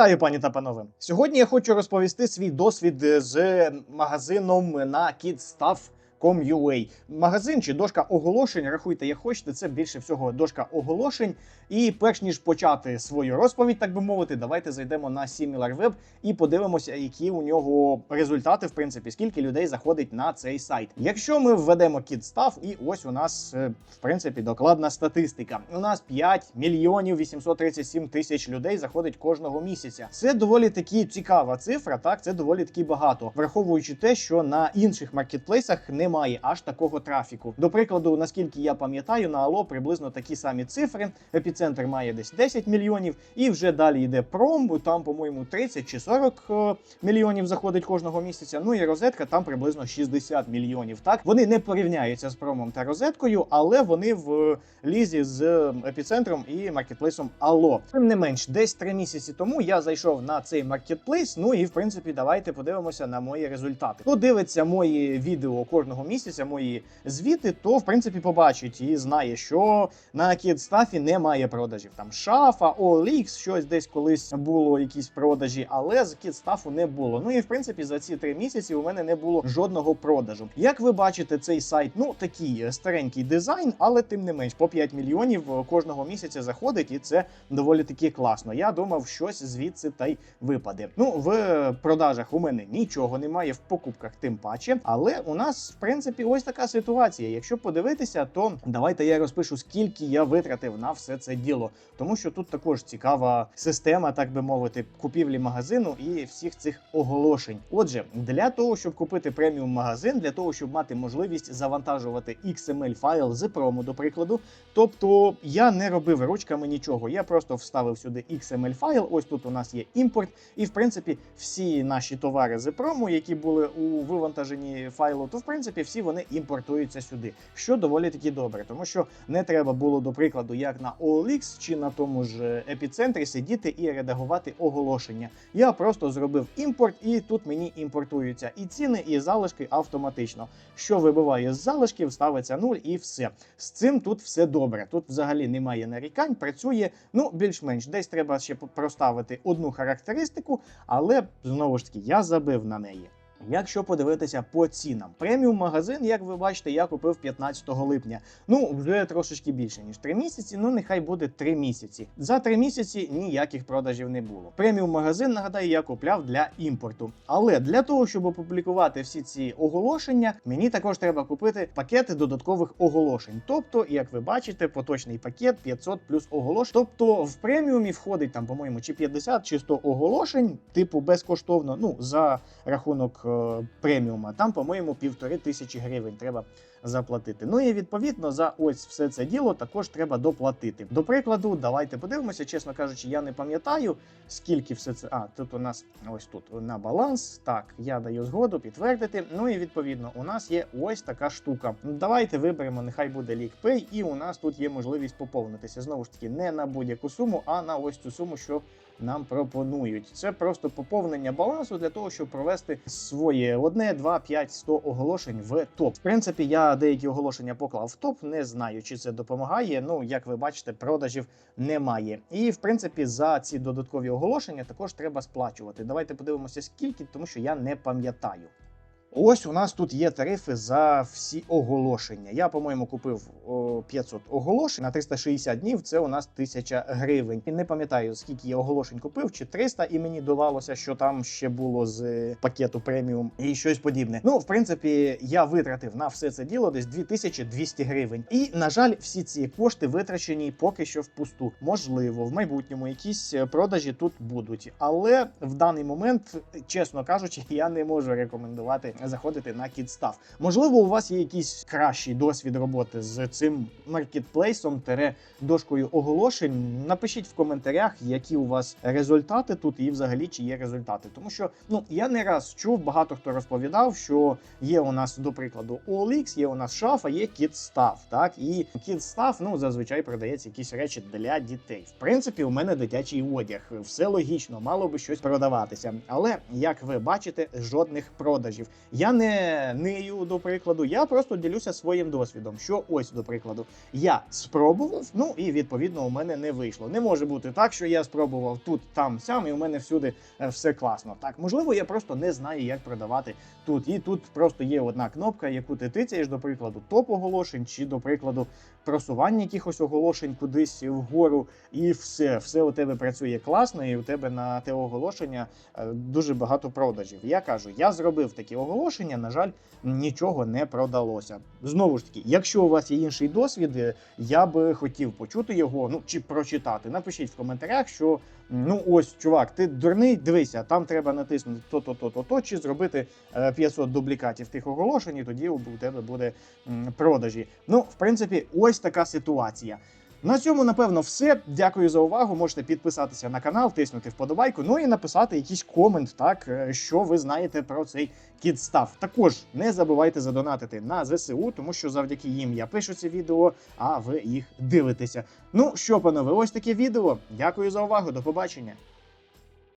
Вітаю, пані та панове. Сьогодні я хочу розповісти свій досвід з магазином на kidstuff.com.ua. Магазин чи дошка оголошень, рахуйте, як хочете, це більше всього дошка оголошень. І перш ніж почати свою розповідь, так би мовити, давайте зайдемо на SimilarWeb і подивимося, які у нього результати, в принципі, скільки людей заходить на цей сайт. Якщо ми введемо KidStuff, і ось у нас, е, в принципі, докладна статистика. У нас 5 мільйонів 837 тисяч людей заходить кожного місяця. Це доволі таки цікава цифра. Так, це доволі таки багато, враховуючи те, що на інших маркетплейсах немає аж такого трафіку. До прикладу, наскільки я пам'ятаю, на Ало приблизно такі самі цифри. Епіцентр має десь 10 мільйонів, і вже далі йде пром. Там, по-моєму, 30 чи 40 е, мільйонів заходить кожного місяця. Ну і розетка там приблизно 60 мільйонів. Так вони не порівняються з промом та розеткою, але вони в лізі з епіцентром і маркетплейсом Ало. Тим не менш, десь три місяці тому я зайшов на цей маркетплейс. Ну і в принципі, давайте подивимося на мої результати. Хто дивиться мої відео кожного місяця, мої звіти, то в принципі побачить і знає, що на кідстафі немає продажів. Там шафа, OLX, щось десь колись було якісь продажі, але з кідстафу не було. Ну і в принципі за ці три місяці у мене не було жодного продажу. Як ви бачите, цей сайт, ну такий е, старенький дизайн, але тим не менш по 5 мільйонів е, кожного місяця заходить, і це доволі таки класно. Я думав, щось звідси та й випаде. Ну в продажах у мене нічого немає, в покупках тим паче. Але у нас, в принципі, ось така ситуація. Якщо подивитися, то давайте я розпишу, скільки я витратив на все це діло, тому що тут також цікава система, так би мовити, купівлі магазину і всіх цих оголошень. Отже, для того, щоб купити преміум магазин, для того, щоб мати можливість завантажувати XML файл з промо, до прикладу. Тобто я не робив ручками нічого. Я просто вставив сюди XML файл. Ось тут у нас є імпорт, і в принципі всі наші товари з промо, які були у вивантаженні файлу, то в принципі всі вони імпортуються сюди, що доволі таки добре, тому що не треба було, до прикладу, як на OLX чи на тому ж епіцентрі сидіти і редагувати оголошення. Я просто зробив імпорт, і тут мені імпортуються і ціни, і залишки автоматично. Що вибиває з залишків, ставиться 0 і все. З цим тут все добре. Тут взагалі немає нарікань, працює ну більш-менш. Десь треба ще проставити одну характеристику, але знову ж таки я забив на неї. Якщо подивитися по цінам, преміум магазин, як ви бачите, я купив 15 липня. Ну вже трошечки більше ніж 3 місяці. Ну нехай буде 3 місяці. За 3 місяці ніяких продажів не було. Преміум магазин, нагадаю, я купляв для імпорту. Але для того, щоб опублікувати всі ці оголошення, мені також треба купити пакети додаткових оголошень. Тобто, як ви бачите, поточний пакет 500 плюс оголошень. Тобто в преміумі входить там, по-моєму, чи 50 чи 100 оголошень, типу безкоштовно. Ну за рахунок преміума. Там, по-моєму, півтори тисячі гривень треба заплатити. Ну і відповідно за ось все це діло також треба доплатити. До прикладу, давайте подивимося. Чесно кажучи, я не пам'ятаю, скільки все це. А тут у нас ось тут на баланс. Так, я даю згоду підтвердити. Ну і відповідно, у нас є ось така штука. Давайте виберемо, нехай буде LeakPay, і у нас тут є можливість поповнитися. Знову ж таки, не на будь-яку суму, а на ось цю суму, що нам пропонують. Це просто поповнення балансу для того, щоб провести своє одне, два, п'ять, сто оголошень в топ. В принципі, я деякі оголошення поклав в топ. Не знаю, чи це допомагає. Ну, як ви бачите, продажів немає. І в принципі, за ці додаткові оголошення також треба сплачувати. Давайте подивимося, скільки, тому що я не пам'ятаю. Ось у нас тут є тарифи за всі оголошення. Я, по-моєму, купив о, 500 оголошень на 360 днів. Це у нас 1000 гривень. І не пам'ятаю, скільки я оголошень купив, чи 300, і мені довалося, що там ще було з пакету преміум і щось подібне. Ну, в принципі, я витратив на все це діло десь 2200 гривень. І на жаль, всі ці кошти витрачені поки що впусту. Можливо, в майбутньому якісь е, продажі тут будуть, але в даний момент, чесно кажучи, я не можу рекомендувати заходити на кідстав. Можливо, у вас є якийсь кращий досвід роботи з цим маркетплейсом, тере дошкою оголошень. Напишіть в коментарях, які у вас результати тут, і взагалі чи є результати. Тому що ну я не раз чув, багато хто розповідав, що є у нас, до прикладу, OLX, є у нас шафа, є кідстав. Так і кідстав, ну зазвичай продається якісь речі для дітей. В принципі, у мене дитячий одяг. Все логічно, мало би щось продаватися. Але як ви бачите, жодних продажів. Я не нию, до прикладу, я просто ділюся своїм досвідом. Що ось, до прикладу, я спробував, ну і відповідно у мене не вийшло. Не може бути так, що я спробував тут, там, сям, і у мене всюди е, все класно. Так, можливо, я просто не знаю, як продавати тут. І тут просто є одна кнопка, яку ти тицяєш, до прикладу, топ оголошень, чи, до прикладу, просування якихось оголошень кудись вгору, і все, все у тебе працює класно, і у тебе на те оголошення е, дуже багато продажів. Я кажу, я зробив такі оголошення, на жаль, нічого не продалося. Знову ж таки, якщо у вас є інший досвід, е, я би хотів почути його, ну чи прочитати. Напишіть в коментарях, що ну ось, чувак, ти дурний, дивися, там треба натиснути то-то, то-то, то, чи зробити е, 500 дублікатів тих оголошень, і тоді у тебе буде продажі. Ну, в принципі, ось така ситуація. На цьому, напевно, все. Дякую за увагу. Можете підписатися на канал, тиснути вподобайку, ну і написати якийсь комент, так е, що ви знаєте про цей кідстав. Також не забувайте задонатити на ЗСУ, тому що завдяки їм я пишу ці відео, а ви їх дивитеся. Ну що, панове, ось таке відео. Дякую за увагу. До побачення.